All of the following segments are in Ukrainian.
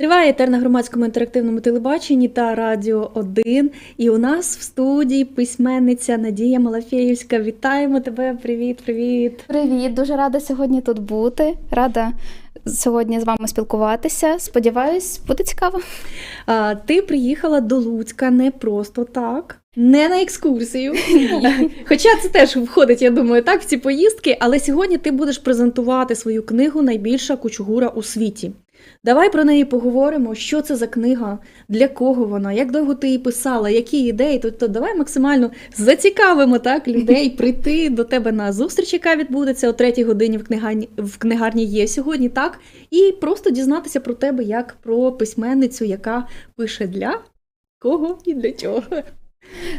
Триває етер на громадському інтерактивному телебаченні та Радіо 1. І у нас в студії письменниця Надія Малафєєвська. Вітаємо тебе! Привіт, привіт! Привіт, дуже рада сьогодні тут бути. Рада сьогодні з вами спілкуватися. Сподіваюсь, буде цікаво. А, ти приїхала до Луцька не просто так. Не на екскурсію, хоча це теж входить, я думаю, так в ці поїздки. Але сьогодні ти будеш презентувати свою книгу Найбільша кучугура у світі. Давай про неї поговоримо, що це за книга, для кого вона, як довго ти її писала, які ідеї. Тобто давай максимально зацікавимо так людей прийти до тебе на зустріч, яка відбудеться о третій годині в книгарні в книгарні є сьогодні, так і просто дізнатися про тебе як про письменницю, яка пише для кого і для чого.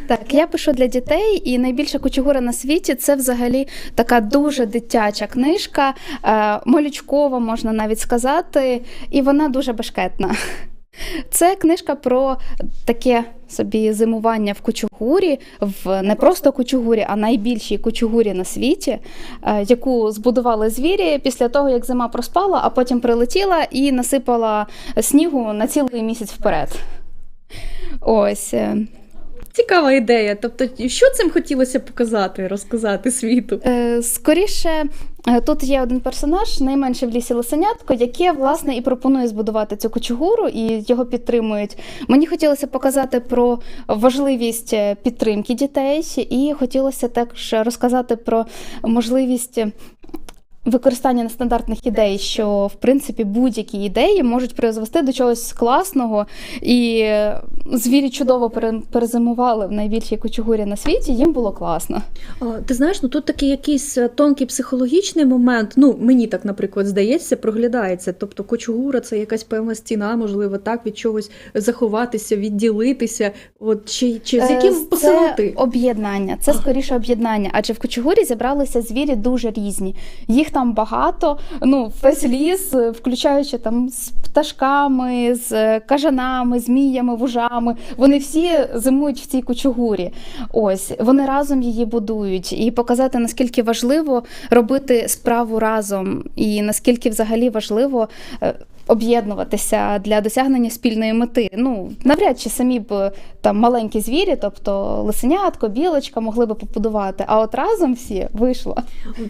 Так, я пишу для дітей, і найбільша кучугура на світі це взагалі така дуже дитяча книжка, е, малючкова, можна навіть сказати, і вона дуже бешкетна. Це книжка про таке собі зимування в кучугурі, в не просто кучугурі, а найбільшій кучугурі на світі, е, яку збудували звірі після того, як зима проспала, а потім прилетіла і насипала снігу на цілий місяць вперед. Ось. Цікава ідея. Тобто, що цим хотілося показати, розказати світу? Е, Скоріше, е, тут є один персонаж, найменше в лісі лисенятко, яке власне і пропонує збудувати цю кочугуру, і його підтримують. Мені хотілося показати про важливість е, підтримки дітей, і хотілося також розказати про можливість. Використання нестандартних ідей, що в принципі будь-які ідеї можуть призвести до чогось класного, і звірі чудово перезимували в найбільшій кочугурі на світі. Їм було класно. Ти знаєш, ну тут такий якийсь е, тонкий психологічний момент. Ну мені так, наприклад, здається, проглядається. Тобто, кочугура це якась певна стіна, можливо, так від чогось заховатися, відділитися. От чи, чи з яким Е, посилом об'єднання, це скоріше об'єднання, адже в кочугурі зібралися звірі дуже різні. Їх там багато, ну весь ліс, е, включаючи там з пташками, з е, кажанами, зміями, вужами. Вони всі зимують в цій кучугурі. Ось вони разом її будують і показати наскільки важливо робити справу разом, і наскільки взагалі важливо. Об'єднуватися для досягнення спільної мети. Ну навряд чи самі б там маленькі звірі, тобто лисенятко, білочка, могли би побудувати. А от разом всі вийшло.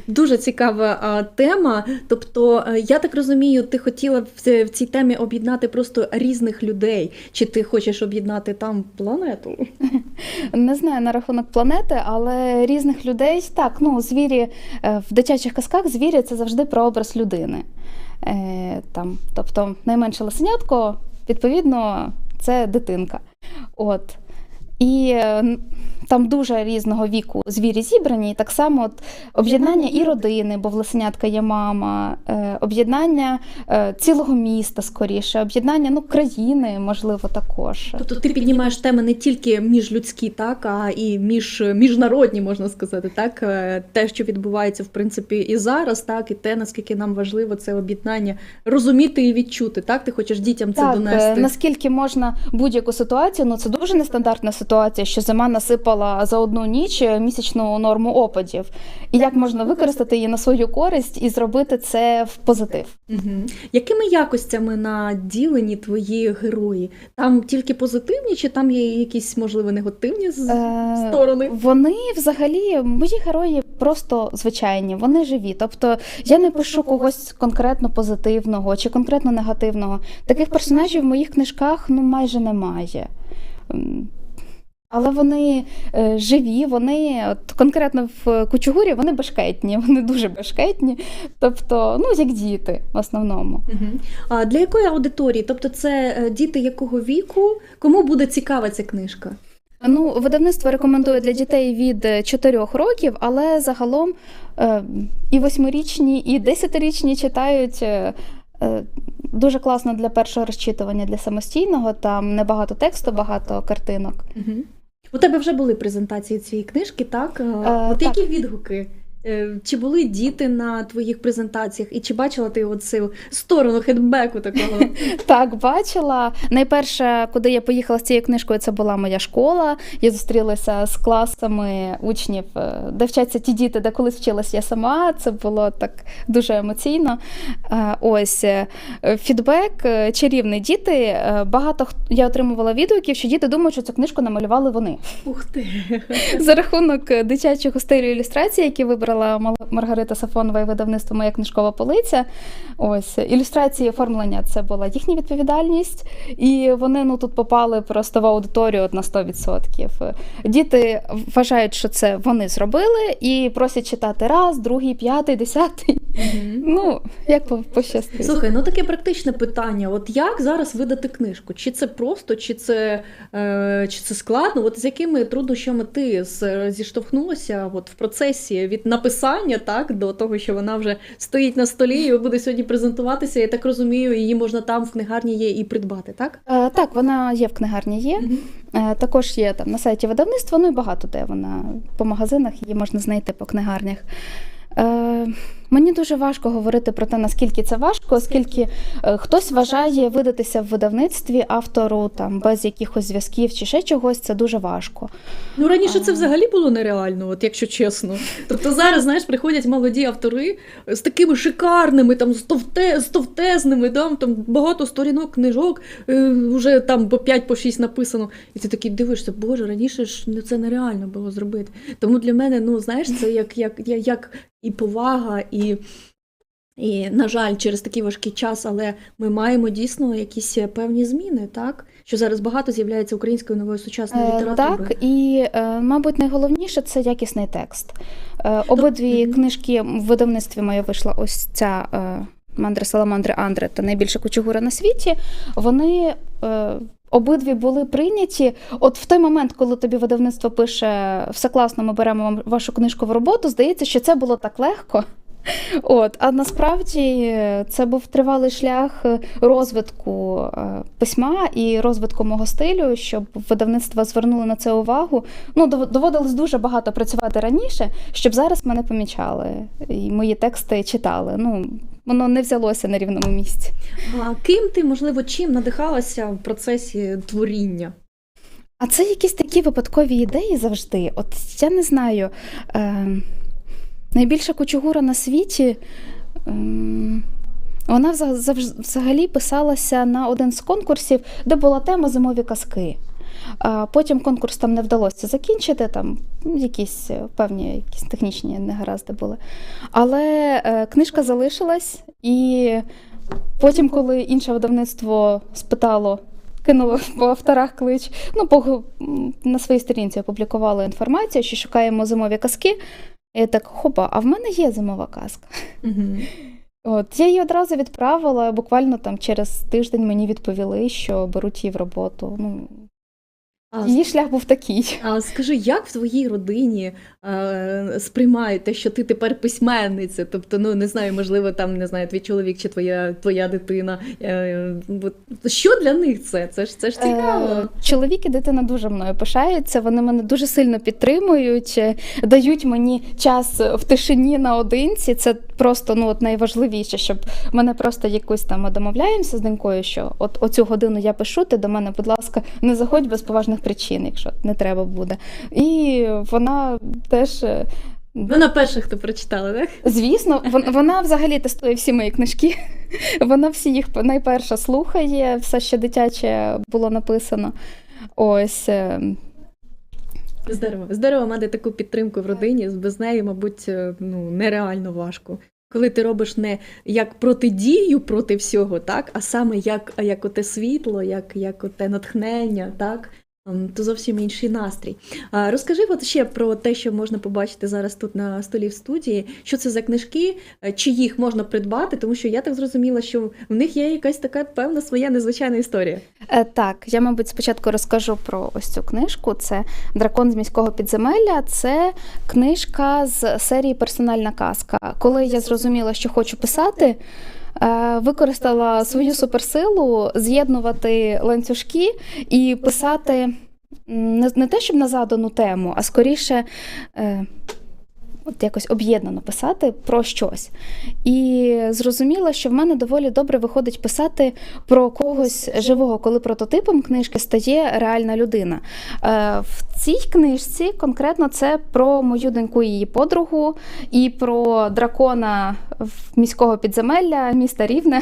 Дуже цікава а, тема. Тобто, е, я так розумію, ти хотіла в, в цій темі об'єднати просто різних людей, чи ти хочеш об'єднати там планету? Не знаю на рахунок планети, але різних людей так. Ну звірі е, в дитячих казках звірі це завжди про образ людини. Е, там, тобто найменше лисенятко, відповідно, це дитинка. От. І е, там дуже різного віку звірі зібрані, і так само от, об'єднання і родини, бо в лисенятка є мама, е, об'єднання е, цілого міста скоріше, об'єднання ну, країни, можливо, також. Тобто ти піднімаєш теми не тільки міжлюдські, так, а і між міжнародні, можна сказати, так, Е, те, що відбувається в принципі і зараз, так, і те, наскільки нам важливо це об'єднання розуміти і відчути. Так, ти хочеш дітям це Так, донести. наскільки можна будь-яку ситуацію, ну це дуже нестандартна ситуація, що зима насипала за одну ніч місячну норму опадів. І як можна використати її на свою користь і зробити це в позитив? Угу. Якими якостями наділені твої герої? Там тільки позитивні, чи там є якісь можливо негативні з- Е, сторони? Вони взагалі, мої герої просто звичайні, вони живі. Тобто я не пишу когось конкретно позитивного чи конкретно негативного. Таких персонажів в моїх книжках ну майже немає. Але вони е, живі, вони от конкретно в кучугурі вони бешкетні, вони дуже бешкетні. Тобто, ну як діти в основному. Угу. А для якої аудиторії? Тобто, це е, діти якого віку? Кому буде цікава ця книжка? Ну, видавництво рекомендує для дітей від 4 років, але загалом е, і восьмирічні, і десятирічні читають. е, е, Дуже класно для першого розчитування, для самостійного. Там небагато тексту, багато картинок. Угу. У тебе вже були презентації цієї книжки, так? Е, Е, От так. які відгуки? Е, Чи були діти на твоїх презентаціях, і чи бачила ти оцю сторону хедбеку такого? Так, бачила. Найперше, куди я поїхала з цією книжкою, це була моя школа. Я зустрілася з класами учнів, е, де вчаться ті діти, де колись вчилась я сама. Це було так дуже емоційно. Е, Ось фідбек чарівний. Діти. Багато я отримувала відгуків, що діти думають, що цю книжку намалювали вони. Ух ти! За рахунок дитячого стилю ілюстрації, які вибрала Маргарита Сафонова і видавництво Моя книжкова полиця. Ось ілюстрації оформлення це була їхня відповідальність, і вони ну тут попали просто в аудиторію на 100%. Діти вважають, що це вони зробили, і просять читати раз, другий, п'ятий, десятий. Ну як пощастить. Слухай, ну таке практичне питання. От як зараз видати книжку? Чи це просто, чи це, е, чи це складно? От з якими труднощами ти зіштовхнулася от в процесі від написання так, до того, що вона вже стоїть на столі і буде сьогодні презентуватися? Я так розумію, її можна там в книгарні є і придбати, так? Е, Так, вона є в книгарні, є. Мгм. Е, Також є там на сайті видавництва, ну і багато де вона по магазинах її можна знайти по книгарнях. Е, мені дуже важко говорити про те, наскільки це важко, оскільки е, хтось вважає видатися в видавництві автору там без якихось зв'язків чи ще чогось, це дуже важко. Ну раніше це взагалі було нереально, от якщо чесно. Тобто зараз, знаєш, приходять молоді автори з такими шикарними, там стовте, стовтезними, там, там багато сторінок, книжок, е, вже там по 5 по 6 написано. І ти такий дивишся, боже, раніше ж це нереально було зробити. Тому для мене, ну знаєш, це як, як, як і повага, і. І, на жаль, через такий важкий час, але ми маємо дійсно якісь певні зміни, так? Що зараз багато з'являється української нової сучасної Е, літератури. Так, і, е, мабуть, найголовніше це якісний текст. Е, Обидві Мгм. книжки в видавництві моя вийшла ось ця е, Мандри Саламандри Андре та найбільша кучугура на світі. Вони. е, Обидві були прийняті. От в той момент, коли тобі видавництво пише все класно, ми беремо вам вашу книжку в роботу, здається, що це було так легко. От, а насправді е, це був тривалий шлях е, розвитку е, письма і розвитку мого стилю, щоб видавництва звернули на це увагу. Ну, доводилось дуже багато працювати раніше, щоб зараз мене помічали і мої тексти читали. Ну, воно не взялося на рівному місці. А ким ти, можливо, чим надихалася в процесі творіння? А це якісь такі випадкові ідеї завжди. От я не знаю. Е, найбільша кучугура на світі. Е, вона взагалі писалася на один з конкурсів, де була тема зимові казки. Потім конкурс там не вдалося закінчити, там якісь е, певні якісь технічні негаразди були. Але е, книжка залишилась, і потім, коли інше видавництво спитало, кинуло по авторах клич, ну, по, на своїй сторінці опублікували інформацію, що шукаємо зимові казки. Я так, хопа, а в мене є зимова казка. Угу. От я її одразу відправила. Буквально там через тиждень мені відповіли, що беруть її в роботу. Ну А, її шлях був такий. а скажи, як в твоїй родині е, сприймають те, що ти тепер письменниця? Тобто, ну не знаю, можливо, там не знаю, твій чоловік чи твоя, твоя дитина. Е, що для них це? Це ж це ж цікаво. Е, Чоловік і дитина дуже мною пишаються. Вони мене дуже сильно підтримують, е, дають мені час в тишині наодинці. Це просто ну от найважливіше, щоб мене просто якось там домовляємося з донькою, що от оцю годину я пишу, ти до мене, будь ласка, не заходь без поважних причин, якщо не треба буде. І вона теж. е, Вона перша, хто прочитала, так? Звісно, вон- вона взагалі тестує всі мої книжки. Вона всі їх найперше слухає, все, що дитяче було написано. Ось. е, Здорово. Здорово мати таку підтримку в родині. Без неї, мабуть, е, ну, нереально важко. Коли ти робиш не як протидію проти всього, так, а саме як, як оте світло, як, як оте натхнення, так, то зовсім інший настрій. Розкажи от ще про те, що можна побачити зараз тут на столі в студії. Що це за книжки, е, чи їх можна придбати, тому що я так зрозуміла, що в них є якась така певна своя незвичайна історія. Е, Так, я, мабуть, спочатку розкажу про ось цю книжку. Це Дракон з міського підземелля. Це книжка з серії Персональна казка. Коли я зрозуміла, що хочу писати. Е, Використала свою суперсилу з'єднувати ланцюжки і писати не, те, щоб на задану тему, а скоріше е, от якось об'єднано писати про щось. І зрозуміла, що в мене доволі добре виходить писати про когось живого, коли прототипом книжки стає реальна людина. Е, В цій книжці конкретно це про мою доньку і її подругу, і про дракона міського підземелля міста Рівне.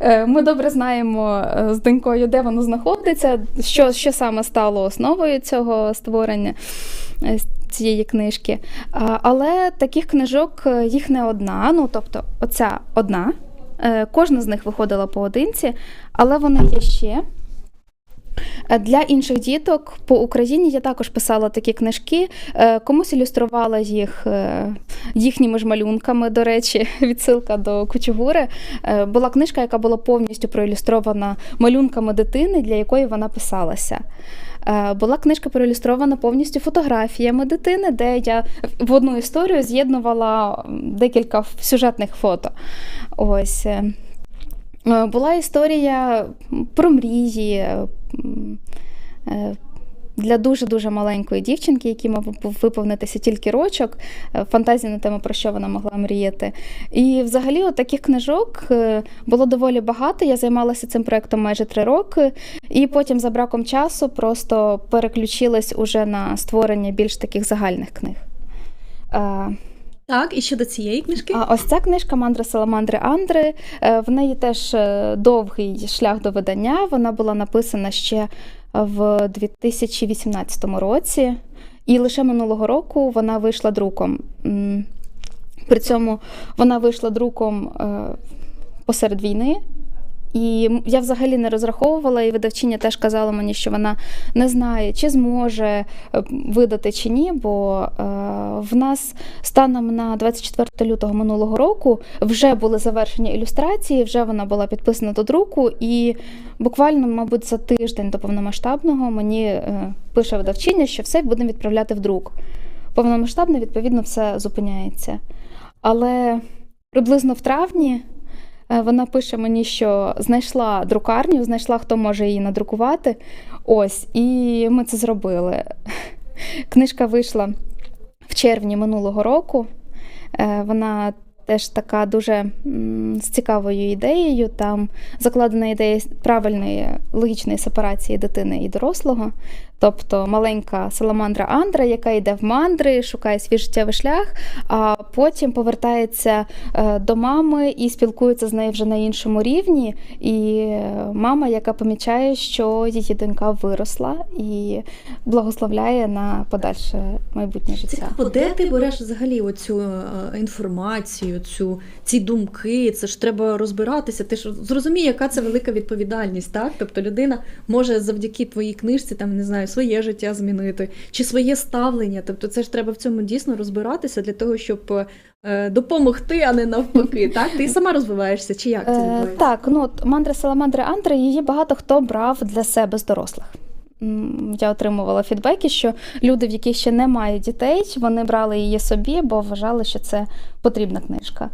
Е, Ми добре знаємо е, з донькою, де воно знаходиться, що, що саме стало основою цього створення е, цієї книжки. Але таких книжок їх не одна. Ну, тобто, оця одна. Кожна з них виходила поодинці, але вони є ще. Е, Для інших діток по Україні я також писала такі книжки. Е, Комусь ілюструвала їх е, їхніми ж малюнками. До речі, відсилка до Кучугури. Була книжка, яка була повністю проілюстрована малюнками дитини, для якої вона писалася. Була книжка проілюстрована повністю фотографіями дитини, де я в одну історію з'єднувала декілька сюжетних фото. Ось. Е. Була історія про мрії е, е, для дуже-дуже маленької дівчинки, якій мав виповнитися тільки рочок, фантазія на тему, про що вона могла мріяти. І взагалі от таких книжок було доволі багато. Я займалася цим проєктом майже три роки, і потім за браком часу просто переключилась уже на створення більш таких загальних книг. Так, і щодо цієї книжки. а ось ця книжка Мандра Саламандри Андри. е, В неї теж е, довгий шлях до видання. Вона була написана ще в 2018 році, і лише минулого року вона вийшла друком. При цьому вона вийшла друком е, посеред війни. І я взагалі не розраховувала, і видавчиня теж казала мені, що вона не знає, чи зможе е, видати чи ні, бо е, в нас станом на 24 лютого минулого року вже були завершені ілюстрації, вже вона була підписана до друку, і буквально, мабуть, за тиждень до повномасштабного мені е, пише видавчиня, що все будемо відправляти в друк. Повномасштабно, відповідно, все зупиняється. Але приблизно в травні вона пише мені, що знайшла друкарню, знайшла, хто може її надрукувати. Ось, і ми це зробили. Книжка вийшла в червні минулого року. Е, Вона теж така дуже з цікавою ідеєю. Там закладена ідея правильної логічної сепарації дитини і дорослого. Тобто маленька саламандра Андра, яка йде в мандри, шукає свій життєвий шлях, а потім повертається е, до мами і спілкується з нею вже на іншому рівні. І мама, яка помічає, що її донька виросла і благословляє на подальше майбутнє життя. Цікаво, де ти береш взагалі оцю е, інформацію, цю, ці думки? Це ж треба розбиратися. Ти ж зрозумій, яка це велика відповідальність, так? Тобто людина може завдяки твоїй книжці, там не знаю, своє життя змінити чи своє ставлення. Тобто, це ж треба в цьому дійсно розбиратися для того, щоб е, допомогти, а не навпаки. Так, ти сама розвиваєшся, чи як це Е, відбувається? так, ну от мандра Саламандри Андри, її багато хто брав для себе з дорослих. Я отримувала фідбеки, що люди, в яких ще немає дітей, вони брали її собі, бо вважали, що це потрібна книжка.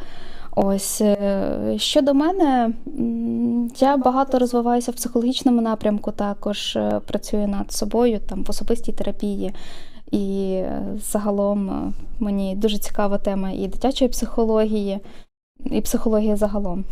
Ось е, щодо мене, я багато розвиваюся в психологічному напрямку, також е, працюю над собою там в особистій терапії. І е, загалом мені дуже цікава тема і дитячої психології, і психологія загалом.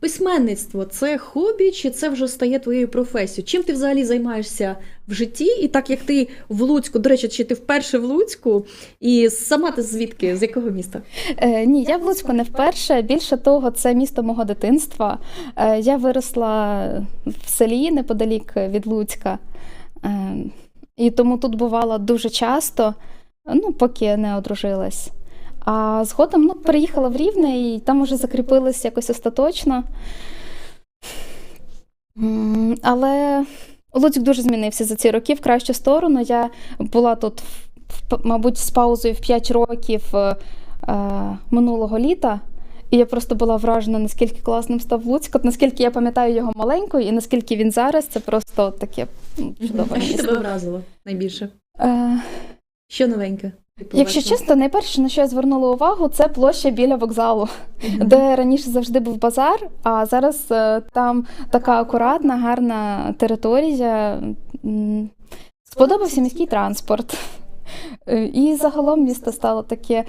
Письменництво це хобі, чи це вже стає твоєю професією? Чим ти взагалі займаєшся в житті? І так як ти в Луцьку, до речі, чи ти вперше в Луцьку, і сама ти звідки? З якого міста? Е, ні, я в Луцьку не вперше. Більше того, це місто мого дитинства. Е, я виросла в селі неподалік від Луцька. Е, і тому тут бувала дуже часто, ну, поки не одружилась. А згодом ну, переїхала в Рівне і там уже закріпилась якось остаточно. Але Луцьк дуже змінився за ці роки в кращу сторону. Я була тут, мабуть, з паузою в 5 років е, е, минулого літа. І я просто була вражена, наскільки класним став Луцьк, от наскільки я пам'ятаю його маленькою, і наскільки він зараз, це просто таке чудове А що тебе вразило найбільше? Е, Що новеньке? Ти Якщо чесно, найперше, на що я звернула увагу, це площа біля вокзалу, де раніше завжди був базар, а зараз е, там така акуратна, гарна територія. Сподобався міський транспорт. Е, І загалом місто стало таке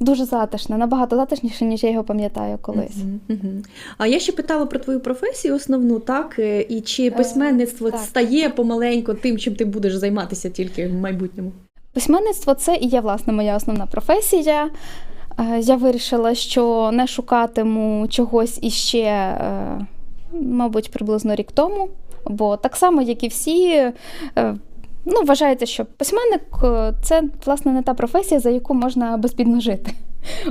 дуже затишне, набагато затишніше, ніж я його пам'ятаю колись. Мгм, мгм. А я ще питала про твою професію основну, так? Е, І чи письменництво так. стає помаленько тим, чим ти будеш займатися тільки в майбутньому? Письменництво це і є власне моя основна професія. Е, Я вирішила, що не шукатиму чогось іще, е, мабуть, приблизно рік тому. Бо так само, як і всі, е, ну, вважається, що письменник це власне не та професія, за яку можна безбідно жити.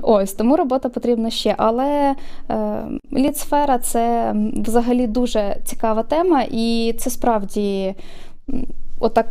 Ось тому робота потрібна ще. Але е, лідсфера це взагалі дуже цікава тема, і це справді отак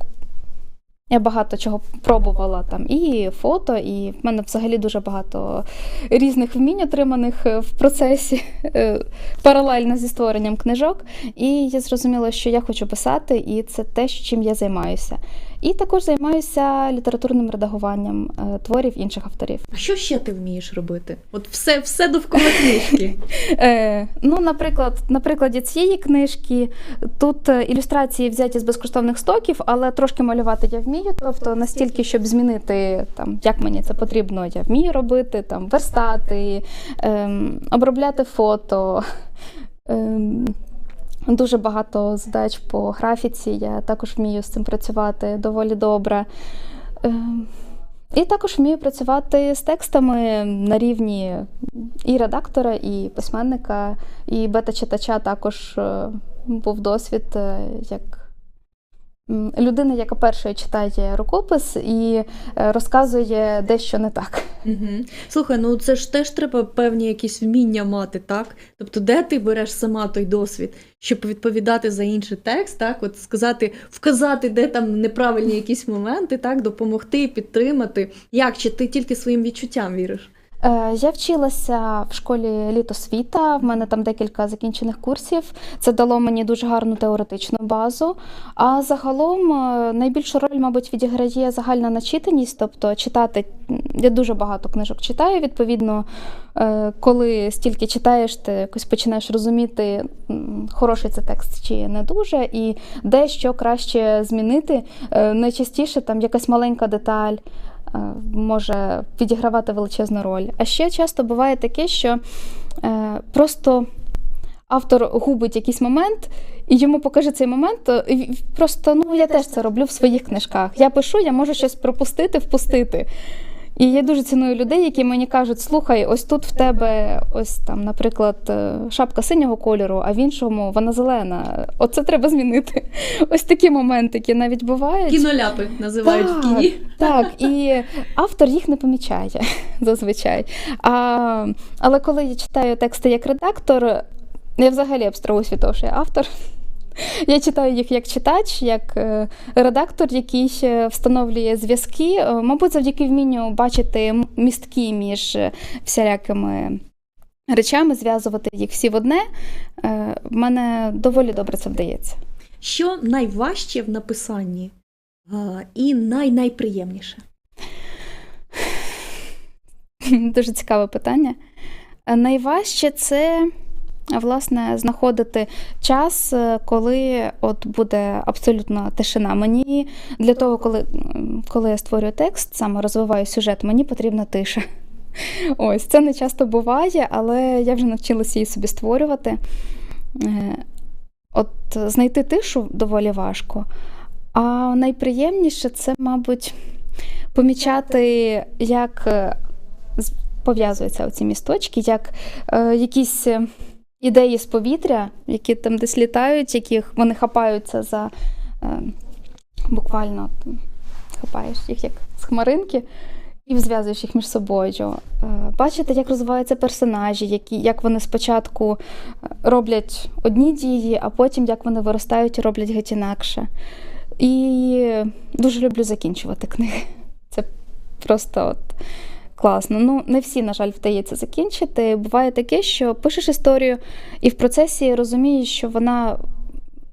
я багато чого пробувала там і фото, і в мене взагалі дуже багато різних вмінь отриманих е, в процесі е, паралельно зі створенням книжок. І я зрозуміла, що я хочу писати, і це те, чим я займаюся. І також займаюся літературним редагуванням е, творів інших авторів. А що ще ти вмієш робити? От все, все довкола книжки. Е, ну, наприклад, на прикладі цієї книжки тут е, ілюстрації взяті з безкоштовних стоків, але трошки малювати я вмію. Тобто настільки, щоб змінити там, як мені це потрібно, я вмію робити там верстати, ем, обробляти фото. Ем, Дуже багато задач по графіці. Я також вмію з цим працювати доволі добре. Ем, І також вмію працювати з текстами на рівні і редактора, і письменника, і бета-читача також е, був досвід е, як людина, яка першою читає рукопис і е, розказує дещо не так. Угу. Слухай, ну це ж теж треба певні якісь вміння мати, так? Тобто, де ти береш сама той досвід, щоб відповідати за інший текст, так? От сказати, вказати, де там неправильні якісь моменти, так, допомогти, підтримати. Як? Чи ти тільки своїм відчуттям віриш? Е, Я вчилася в школі літосвіта. В мене там декілька закінчених курсів. Це дало мені дуже гарну теоретичну базу. А загалом е, найбільшу роль, мабуть, відіграє загальна начитаність, тобто читати. Я дуже багато книжок читаю. Відповідно, е, коли стільки читаєш, ти якось починаєш розуміти, хороший це текст чи не дуже, і де що краще змінити. Найчастіше там якась маленька деталь може відігравати величезну роль. А ще часто буває таке, що е, просто автор губить якийсь момент, і йому покаже цей момент. е, і Просто ну я теж це роблю в своїх книжках. Я пишу, я можу щось пропустити, впустити. І я дуже ціную людей, які мені кажуть: слухай, ось тут в тебе, ось там, наприклад, е, шапка синього кольору, а в іншому вона зелена. Оце треба змінити. Ось такі моментики навіть бувають. Кіноляпи називають в Так. кіні. Так, і автор їх не помічає зазвичай. А, але коли я читаю тексти як редактор, я взагалі абстрагуюсь від того, що я автор. Я читаю їх як читач, як е, редактор, який е, встановлює зв'язки, е, мабуть, завдяки вмінню бачити містки між всілякими речами, зв'язувати їх всі в одне. В мене доволі добре це вдається. Що найважче в написанні і най-найприємніше? Дуже цікаве питання. Найважче це власне знаходити час, е, коли от буде абсолютно тишина. Мені для того, коли, коли я створюю текст, саме розвиваю сюжет, мені потрібна тиша. Ось це не часто буває, але я вже навчилася її собі створювати. Е, От знайти тишу доволі важко. А найприємніше це, мабуть, помічати, як е, пов'язуються оці місточки, як е, якісь ідеї з повітря, які там десь літають, яких вони хапаються за е, буквально там, хапаєш їх як з хмаринки. І зв'язуєш їх між собою. Е, Бачите, як розвиваються персонажі, які, як вони спочатку е, роблять одні дії, а потім як вони виростають і роблять геть інакше. І дуже люблю закінчувати книги. Це просто от класно. Ну, не всі, на жаль, вдається закінчити. Буває таке, що пишеш історію, і в процесі розумієш, що вона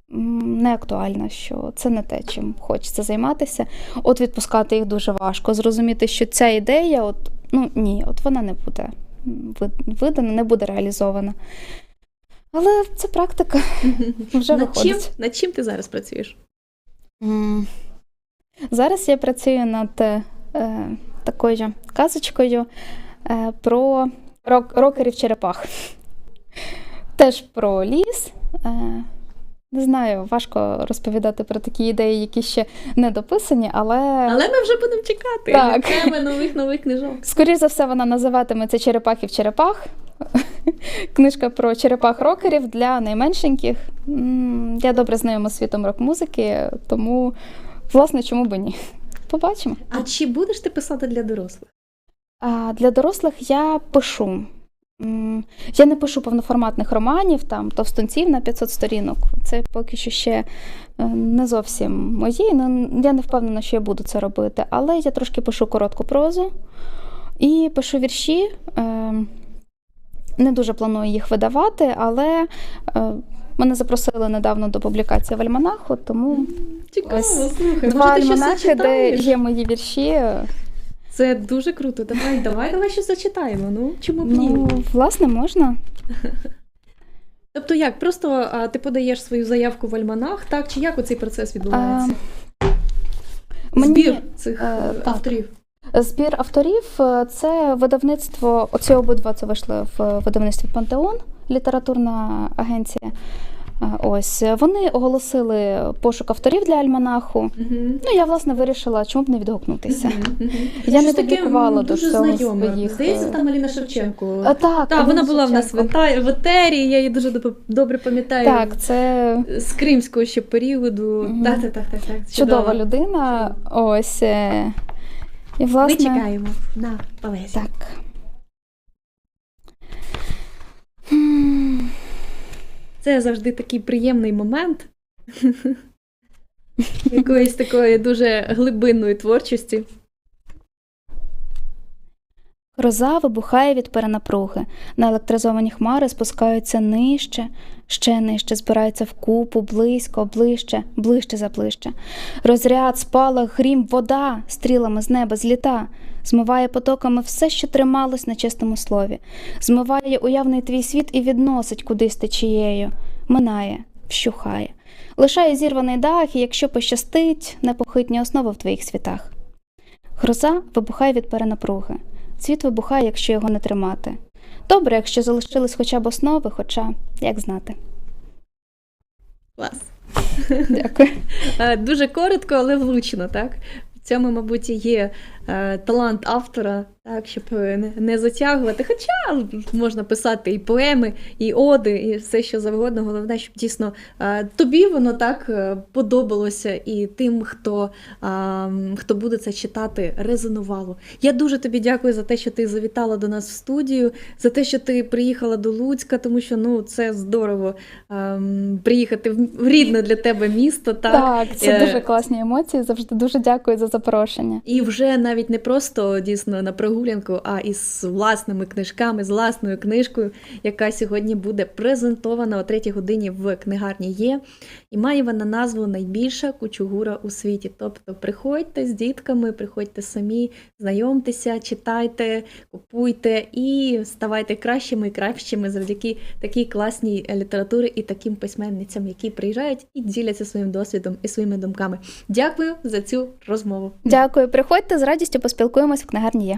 не актуальна, що це не те, чим хочеться займатися. От відпускати їх дуже важко. Зрозуміти, що ця ідея, от, ну ні, от вона не буде видана, не буде реалізована. Але це практика вже над, чим, над чим ти зараз працюєш? Зараз я працюю над е, такою казочкою е, про рок, рокерів черепах. Теж про ліс. Е, не знаю, важко розповідати про такі ідеї, які ще не дописані, але, Але ми вже будемо чекати Так. теми нових нових книжок. скоріш за все, вона називатиметься Черепахів черепах. Книжка про черепах-рокерів для найменшеньких. Я добре знайома світом рок-музики, тому, власне, чому би ні? Побачимо. А чи будеш ти писати для дорослих? А для дорослих я пишу. Я не пишу повноформатних романів, там товстунців на 500 сторінок. Це поки що ще е, не зовсім мої. Ну, я не впевнена, що я буду це робити. Але я трошки пишу коротку прозу і пишу вірші. Е, Не дуже планую їх видавати, але е, мене запросили недавно до публікації в альманаху, тому Цікаво, Ось слухай. два може, ти щось альманахи, де зачитаєш? є мої вірші. Це дуже круто. Давай, давай, давай щось зачитаємо. Ну чому б ні? Ну, власне, можна. Тобто як? Просто а, ти подаєш свою заявку в альманах, так? Чи як оцей процес відбувається? Мені- Збір цих е, е, так. авторів. Збір авторів е, це видавництво. Оці обидва це вийшли в видавництві Пантеон, літературна агенція. Е, Ось вони оголосили пошук авторів для альманаху. Угу. Ну я власне вирішила, чому б не відгукнутися. Щось Я не таке, публікувала до знайоме. своїх, Здається, е, там Аліна Шевченко. А, так, Так, вона була в нас в, Шевченко. етері, я її дуже добре пам'ятаю. Так, це З кримського ще періоду. Мгм. Так, так, так, так, так. чудова людина. Ось. е, І Ми власне. чекаємо на Олесі. Так. Це завжди такий приємний момент якоїсь такої дуже глибинної творчості. Гроза вибухає від перенапруги. Наелектризовані хмари спускаються нижче, ще нижче, збираються вкупу, близько, ближче, ближче за ближче. Розряд, спалах, грім, вода стрілами з неба зліта, змиває потоками все, що трималось на чистому слові, змиває уявний твій світ і відносить кудись течією, минає, вщухає, лишає зірваний дах, і якщо пощастить, непохитні основи в твоїх світах. Гроза вибухає від перенапруги. Світ вибухає, якщо його не тримати. Добре, якщо залишились хоча б основи, хоча як знати. Клас. Дякую. Е, Дуже коротко, але влучно, так? В цьому, мабуть, і є талант автора, так, щоб е, не, затягувати. Хоча можна писати і поеми, і оди, і все, що завгодно. Головне, щоб дійсно е, тобі воно так е, подобалося, і тим, хто, е, хто буде це читати, резонувало. Я дуже тобі дякую за те, що ти завітала до нас в студію, за те, що ти приїхала до Луцька, тому що ну, це здорово приїхати в рідне для тебе місто. Так, Так, це Е, дуже класні емоції. Завжди дуже дякую за запрошення. І вже навіть не просто дійсно на прогулянку, а із власними книжками, з власною книжкою, яка сьогодні буде презентована о третій годині в книгарні є. І має вона назву Найбільша кучугура у світі. Тобто приходьте з дітками, приходьте самі, знайомтеся, читайте, купуйте і ставайте кращими і кращими завдяки такій класній літературі і таким письменницям, які приїжджають і діляться своїм досвідом і своїми думками. Дякую за цю розмову. Дякую. Приходьте з радістю поспілкуємось в книгарні. Є.